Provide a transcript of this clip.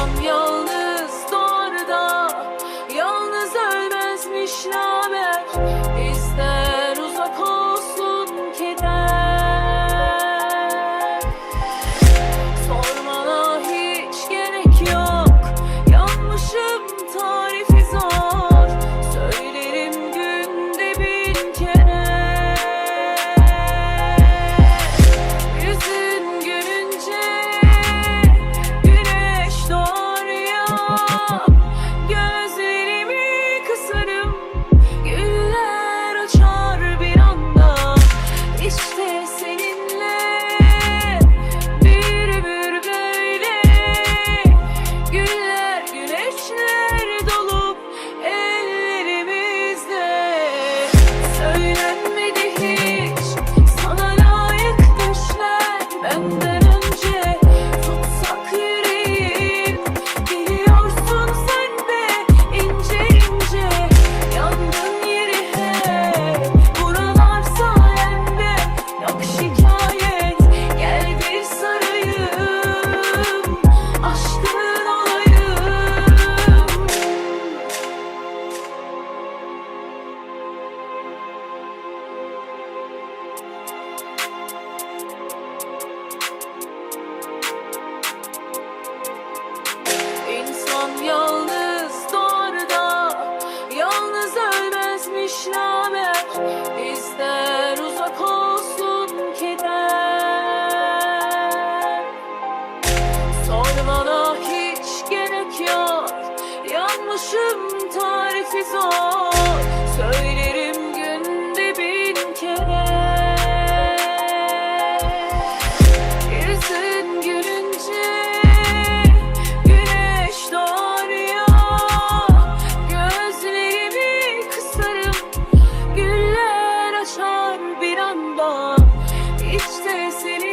from your girl. Yanlışım tarifi zor. Söylerim günde bin kere. Yüzün gülünce Güneş doğar ya Gözlerimi kısarım Güller açar bir anda. İşte seni